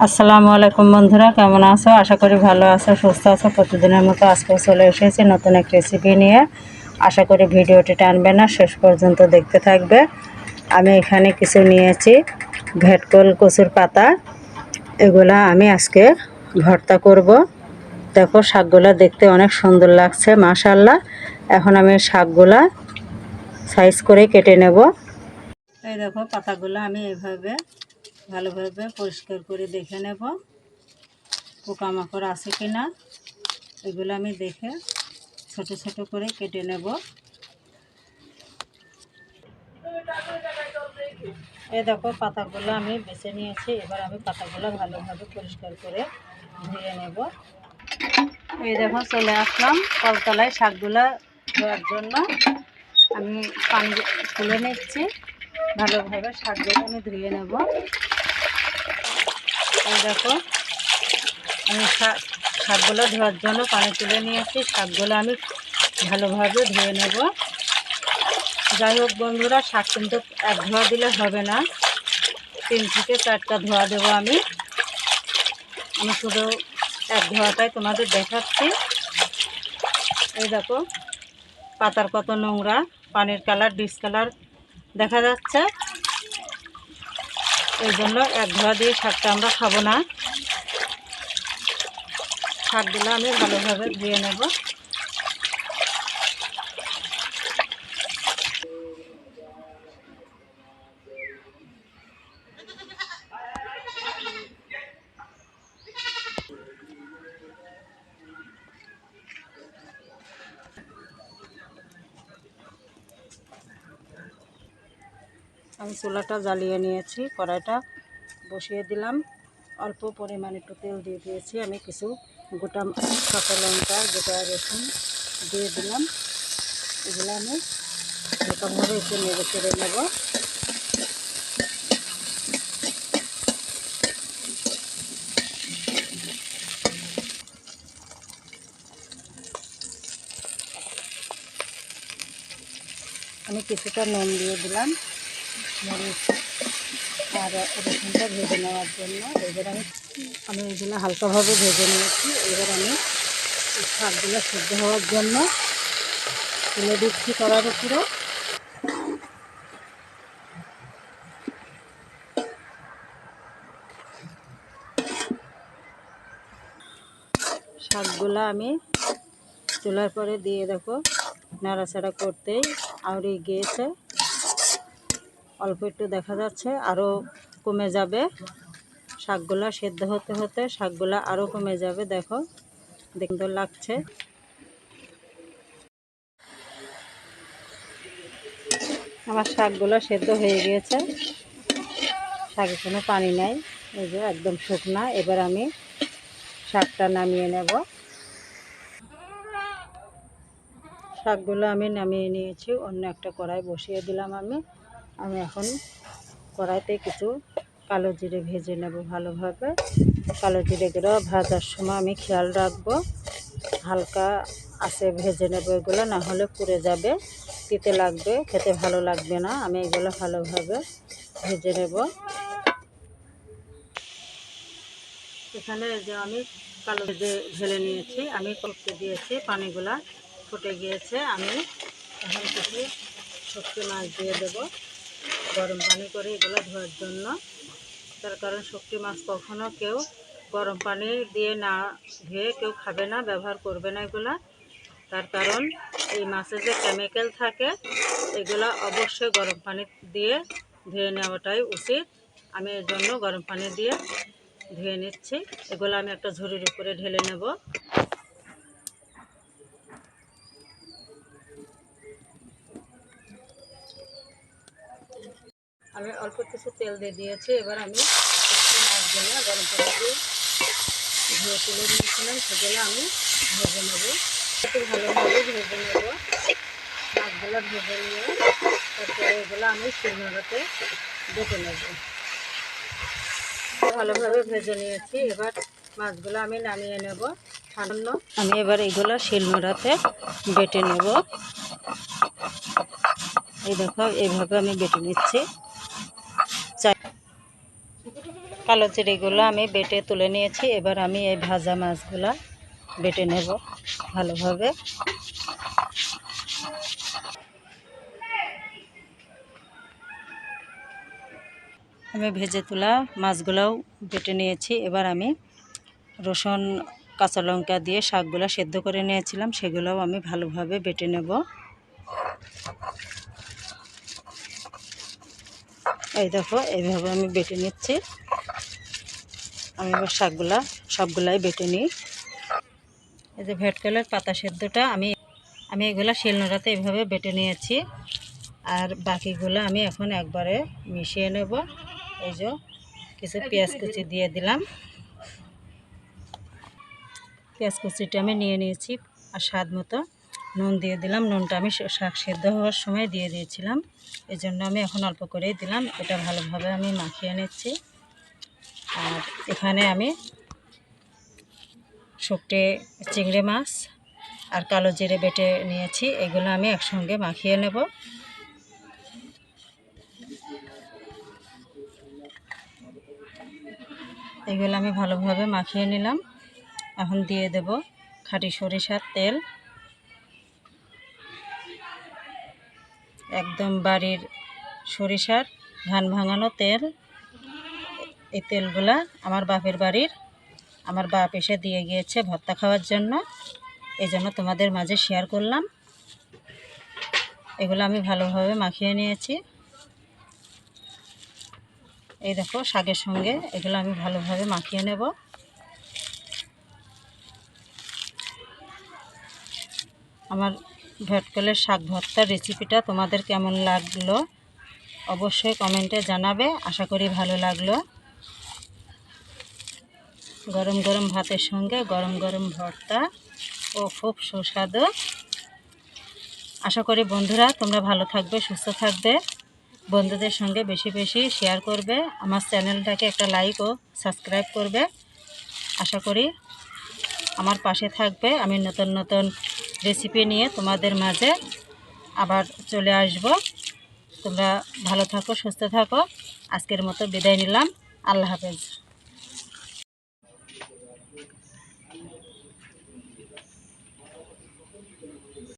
আসসালামু আলাইকুম বন্ধুরা, কেমন আছো? আশা করি ভালো আছো, সুস্থ আছো। প্রতিদিনের মতো আজকেও চলে এসেছি নতুন এক রেসিপি নিয়ে। আশা করি ভিডিওটি টানবে না, শেষ পর্যন্ত দেখতে থাকবে। আমি এখানে কিছু নিয়েছি, ভেটকল কচুর পাতা। এগুলা আমি আজকে ভর্তা করব। দেখো, শাকগুলা দেখতে অনেক সুন্দর লাগছে মাশাল্লাহ এখন আমি শাকগুলা সাইজ করে কেটে নেব। এই দেখো, পাতাগুলো আমি এভাবে ভালোভাবে পরিষ্কার করে দেখে নেব পোকামাকড় আছে কি না। এগুলো আমি দেখে ছোট ছোট করে কেটে নেব। এই দেখো, পাতাগুলো আমি বেছে নিয়েছি। এবার আমি পাতাগুলো ভালোভাবে পরিষ্কার করে ধুয়ে নেব। এই দেখো, চলে আসলাম কলতলায় শাকগুলো ধোয়ার জন্য। আমি পানি তুলে নিচ্ছি। ভালোভাবে শাকগুলো আমি ধুয়ে নেব। দেখো, আমি শাক, শাকগুলো ধোয়ার জন্য পানি তুলে নিয়েছি। শাকগুলো আমি ভালোভাবে ধুয়ে নেব। যাই হোক বন্ধুরা, শাক কিন্তু এক ধোয়া দিলে হবে না। তিন থেকে চারটা ধোয়া দেবো আমি। আমি শুধু এক ধোয়াটাই তোমাদের দেখাচ্ছি। এই দেখো, পাতার কত নোংরা, পানির কালার ডিসকালার দেখা যাচ্ছে। এই জন্য এক ধোয়া দিয়ে শাকটা আমরা খাব না। শাকগুলো আমি ভালোভাবে ধুয়ে নেব। আমি চুলাটা জ্বালিয়ে নিয়েছি, কড়াইটা বসিয়ে দিলাম। অল্প পরিমাণে একটু তেল দিয়ে দিয়েছি। আমি কিছু গোটা কাঁচা লঙ্কা, গোটা রসুন দিয়ে দিলাম। এগুলো আমি মোটামুটি একটু নেড়ে চেড়ে নেব। আমি কিছুটা নুন দিয়ে দিলাম। মরিচ আর রসুনটা ভেজে নেওয়ার জন্য। এবার আমি আমি এগুলো হালকাভাবে ভেজে নিয়েছি। এবার আমি শাকগুলো সেদ্ধ হওয়ার জন্য তুলে দিচ্ছি কড়ার উপরে। শাকগুলো আমি চুলার পরে দিয়ে দেখো, নাড়াচাড়া করতেই আউড়ে গিয়েছে। অল্প একটু দেখা যাচ্ছে আরও কমে যাবে। শাকগুলা সেদ্ধ হতে হতে শাকগুলা আরও কমে যাবে, দেখো। দেখতে লাগছে। আমার শাকগুলো সেদ্ধ হয়ে গিয়েছে। শাকে কোনো পানি নাই, এই যে একদম শুকনা। এবার আমি শাকটা নামিয়ে নেব। শাকগুলো আমি নামিয়ে নিয়েছি, অন্য একটা কড়াই বসিয়ে দিলাম আমি। আমি এখন কড়াইতে কিছু কালো জিরে ভেজে নেব ভালোভাবে। কালো জিরেগুলো ভাজার সময় আমি খেয়াল রাখব। হালকা আছে ভেজে নেব এগুলো, না হলে পুড়ে যাবে। তিতে লাগবে, খেতে ভালো লাগবে না। আমি এগুলো ভালোভাবে ভেজে নেব। এখানে যে আমি কালো ভেজে ঢেলে নিয়েছি, আমি করতে দিয়েছি পানিগুলা, ফুটে গিয়েছে। আমি এখন কিছু শক্তি মাছ দিয়ে দেবো। গরম পানি করে এগুলো ধোয়ার জন্য। তার কারণ শক্তি মাছ কখনো কেউ গরম পানি দিয়ে না ধুয়ে কেউ খাবে না, ব্যবহার করবে না এগুলা। তার কারণ এই মাছের যে কেমিক্যাল থাকে, এগুলা অবশ্যই গরম পানি দিয়ে ধুয়ে নেওয়াটাই উচিত। আমি এর জন্য গরম পানি দিয়ে ধুয়ে নিচ্ছি। এগুলো আমি একটা ঝুড়ির উপরে ঢেলে নেব। আমি অল্প কিছু তেল দিয়ে দিয়েছি, এবার আমি মাছগুলো গরম পানি দিয়ে ধুয়ে তুলে নিয়েছিলাম, সেগুলো আমি ভেজে নেব। একটু ভালোভাবে ভেজে নেব। মাছগুলো ভেজে নিয়ে তারপরে এগুলো আমি শিলনোড়াতে বেটে নেব। ভালোভাবে ভেজে নিয়েছি, এবার মাছগুলো আমি নামিয়ে নেব। সামান্য আমি এবার এগুলো শিলনোড়াতে বেটে নেব। এই দেখো, এইভাবে আমি বেটে নিচ্ছি। কালো চিড়িগুলো আমি বেটে তুলে নিয়েছি। এবার আমি এই ভাজা মাছগুলো বেটে নেব ভালোভাবে। আমি ভেজে তোলা মাছগুলোও বেটে নিয়েছি। এবার আমি রসুন, কাঁচা লঙ্কা দিয়ে শাকগুলো সেদ্ধ করে নিয়েছিলাম। সেগুলোও আমি ভালোভাবে বেটে নেব। এই দেখো, এইভাবে আমি বেটে নিচ্ছি। আমি এবার শাকগুলা, সবগুলাই বেটে নিই। এই যে ভেটকলের পাতা সেদ্ধটা, আমি আমি এগুলা শিলনোড়াতে এইভাবে বেটে নিয়েছি। আর বাকিগুলো আমি এখন একবারে মিশিয়ে নেব। এই যে কিছু পেঁয়াজ কুচি দিয়ে দিলাম। পেঁয়াজ কুচিটা আমি নিয়ে নিয়েছি আর স্বাদ মতো। নুন দিয়ে দিলাম। নুনটা আমি শাক সেদ্ধ হওয়ার সময় দিয়ে দিয়েছিলাম। এই জন্য আমি এখন অল্প করেই দিলাম। এটা ভালোভাবে আমি মাখিয়ে নিচ্ছি। আর এখানে আমি শুকটে চিংড়ি মাছ আর কালো জিরে বেটে নিয়েছি। এগুলো আমি একসঙ্গে মাখিয়ে নেব। এগুলো আমি ভালোভাবে মাখিয়ে নিলাম। এখন দিয়ে দেব খাঁটি সরিষার তেল। একদম বাড়ির সরিষার ধান ভাঙানো তেল। এই তেলগুলা আমার বাপের বাড়ির, আমার বাপ এসে দিয়ে গিয়েছে ভর্তা খাওয়ার জন্য। এই জন্য তোমাদের মাঝে শেয়ার করলাম। এগুলো আমি ভালোভাবে মাখিয়ে নিয়েছি। এই দেখো শাকের সঙ্গে এগুলো আমি ভালোভাবে মাখিয়ে নেব। আমার ভেটকলের শাক ভর্তার রেসিপিটা তোমাদের কেমন লাগল? অবশ্যই কমেন্টে জানাবে, আশা করি ভালো লাগল। গরম গরম ভাতের সঙ্গে গরম গরম ভর্তা ও খুব সুস্বাদু। আশা করি বন্ধুরা তোমরা ভালো থাকবে, সুস্থ থাকবে। বন্ধুদের সঙ্গে বেশি বেশি শেয়ার করবে। আমার চ্যানেলটাকে একটা লাইক ও সাবস্ক্রাইব করবে। আশা করি আমার পাশে থাকবে। আমি নতুন নতুন রেসিপি নিয়ে তোমাদের মাঝে আবার চলে আসব। তোমরা ভালো থাকো, সুস্থ থাকো। আজকের মতো বিদায় নিলাম। আল্লাহ হাফেজ।